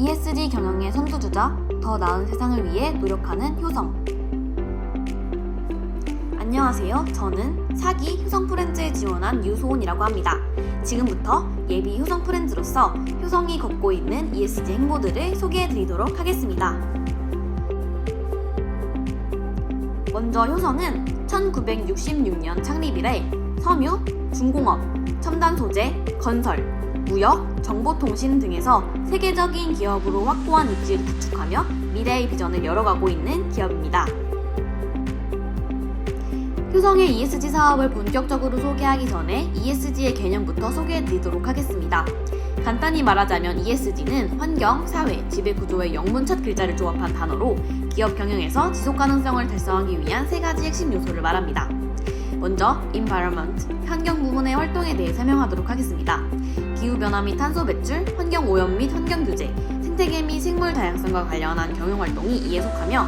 ESG 경영의 선두주자, 더 나은 세상을 위해 노력하는 효성. 안녕하세요. 저는 사기 효성 프렌즈에 지원한 유소은이라고 합니다. 지금부터 예비 효성 프렌즈로서 효성이 걷고 있는 ESG 행보들을 소개해 드리도록 하겠습니다. 먼저 효성은 1966년 창립 이래 섬유, 중공업, 첨단 소재, 건설, 무역, 정보통신 등에서 세계적인 기업으로 확고한 입지를 구축하며 미래의 비전을 열어가고 있는 기업입니다. 효성의 ESG 사업을 본격적으로 소개하기 전에 ESG의 개념부터 소개해 드리도록 하겠습니다. 간단히 말하자면 ESG는 환경, 사회, 지배 구조의 영문 첫 글자를 조합한 단어로 기업 경영에서 지속 가능성을 달성하기 위한 세 가지 핵심 요소를 말합니다. 먼저 environment, 환경 부문의 활동에 대해 설명하도록 하겠습니다. 기후 변화 및 탄소 배출, 환경 오염 및 환경 규제, 생태계 및 생물 다양성과 관련한 경영 활동이 이에 속하며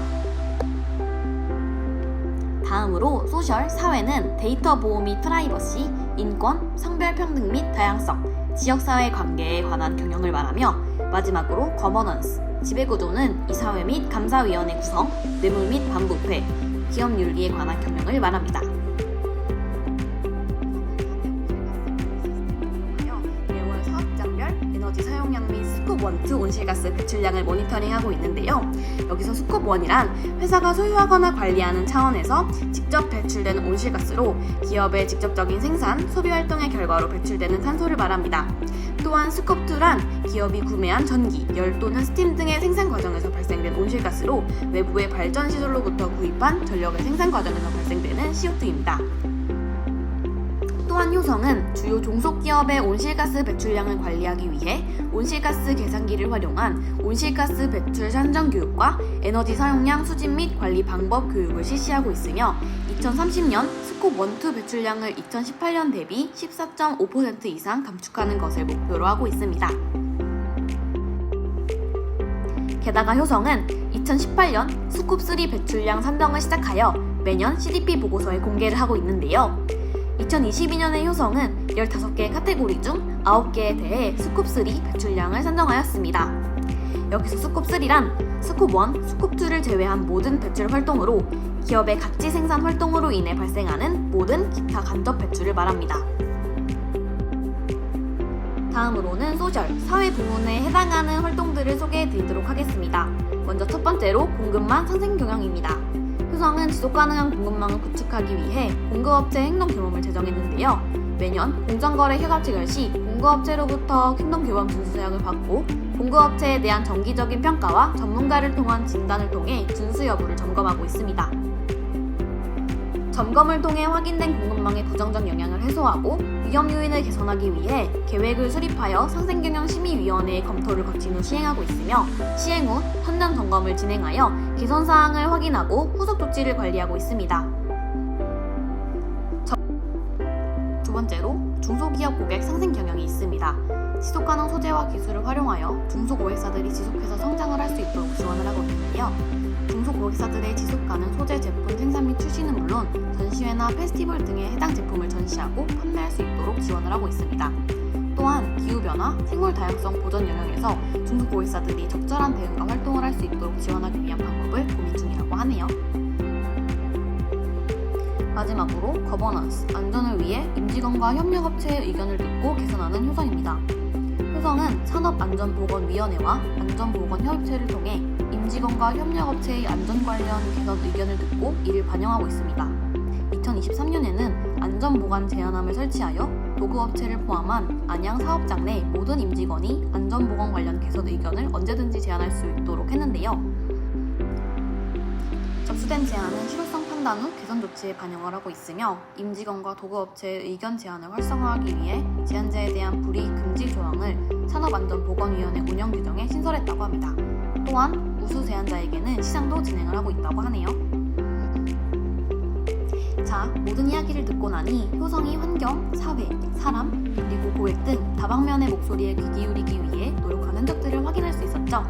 다음으로 소셜, 사회는 데이터 보호 및 프라이버시, 인권, 성별 평등 및 다양성, 지역사회 관계에 관한 경영을 말하며 마지막으로 거버넌스, 지배구조는 이사회 및 감사위원회 구성, 뇌물 및 반부패, 기업 윤리에 관한 경영을 말합니다. 및 스콥 1, 2 온실가스 배출량을 모니터링하고 있는데요. 여기서 스콥 1이란 회사가 소유하거나 관리하는 차원에서 직접 배출되는 온실가스로 기업의 직접적인 생산, 소비 활동의 결과로 배출되는 탄소를 말합니다. 또한 스콥 2란 기업이 구매한 전기, 열 또는 스팀 등의 생산 과정에서 발생된 온실가스로 외부의 발전 시설로부터 구입한 전력의 생산 과정에서 발생되는 CO2입니다. 또한 효성은 주요 종속기업의 온실가스 배출량을 관리하기 위해 온실가스 계산기를 활용한 온실가스 배출 산정 교육과 에너지 사용량 수집 및 관리 방법 교육을 실시하고 있으며 2030년 스콥 1, 2 배출량을 2018년 대비 14.5% 이상 감축하는 것을 목표로 하고 있습니다. 게다가 효성은 2018년 스콥3 배출량 산정을 시작하여 매년 CDP 보고서에 공개를 하고 있는데요. 2022년의 효성은 15개 카테고리 중 9개에 대해 스콥3 배출량을 산정하였습니다. 여기서 스콥3란 스콥1, 스콥2를 제외한 모든 배출 활동으로 기업의 가치 생산 활동으로 인해 발생하는 모든 기타 간접 배출을 말합니다. 다음으로는 소셜, 사회 부문에 해당하는 활동들을 소개해 드리도록 하겠습니다. 먼저 첫 번째로 공급망 상생 경영입니다. 효성은 지속 가능한 공급망을 구축하기 위해 공급업체 행동 규범을 제정했는데요. 매년 공정거래 휴가 체결 시 공급업체로부터 행동 규범 준수 사항을 받고 공급업체에 대한 정기적인 평가와 전문가를 통한 진단을 통해 준수 여부를 점검하고 있습니다. 점검을 통해 확인된 공급망의 부정적 영향을 해소하고 위험 요인을 개선하기 위해 계획을 수립하여 상생경영심의위원회의 검토를 거친 후 시행하고 있으며 시행 후 현장 점검을 진행하여 개선 사항을 확인하고 후속 조치를 관리하고 있습니다. 두 번째로 중소기업 고객 상생 경영이 있습니다. 지속 가능 소재와 기술을 활용하여 중소 고객사들이 지속해서 성장을 할 수 있도록 지원을 하고 있는데요. 중소 고객사들의 지속 가능 소재 제품 생산 및 출시는 물론 전시회나 페스티벌 등의 해당 제품을 전시하고 판매할 수 있도록 지원을 하고 있습니다. 또한 기후변화, 생물 다양성 보전 영역에서 중소 고객사들이 적절한 대응과 활동을 할 수 있도록 지원하기 위한 방법을 고민 중이라고 하네요. 마지막으로 거버넌스, 안전을 위해 임직원과 협력업체의 의견을 듣고 개선하는 효성입니다. 효성은 산업안전보건위원회와 안전보건협의체를 통해 임직원과 협력업체의 안전 관련 개선 의견을 듣고 이를 반영하고 있습니다. 2023년에는 안전보관 제한함을 설치하여 도구업체를 포함한 안양 사업장 내 모든 임직원이 안전보건 관련 개선 의견을 언제든지 제안할 수 있도록 했는데요. 접수된 제안은 실효성 판단 후 개선 조치에 반영을 하고 있으며 임직원과 도구업체의 의견 제안을 활성화하기 위해 제한자에 대한 불이익 금지 조항을 산업안전보건위원회 운영 규정에 신설했다고 합니다. 또한 우수 제한자에게는 시장도 진행을 하고 있다고 하네요. 자, 모든 이야기를 듣고 나니 효성이 환경, 사회, 사람, 그리고 고객 등 다방면의 목소리에 귀 기울이기 위해 노력하는 흔적들을 확인할 수 있었죠.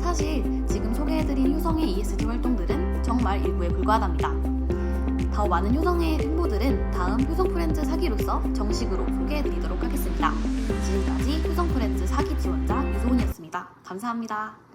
사실 지금 소개해드린 효성의 ESG 활동들은 정말 일부에 불과하답니다. 더 많은 효성의 행보들은 다음 효성 프렌즈 사기로서 정식으로 소개해드리도록 하겠습니다. 지금까지 효성 프렌즈 사기 지원자 유소은이었습니다. 감사합니다.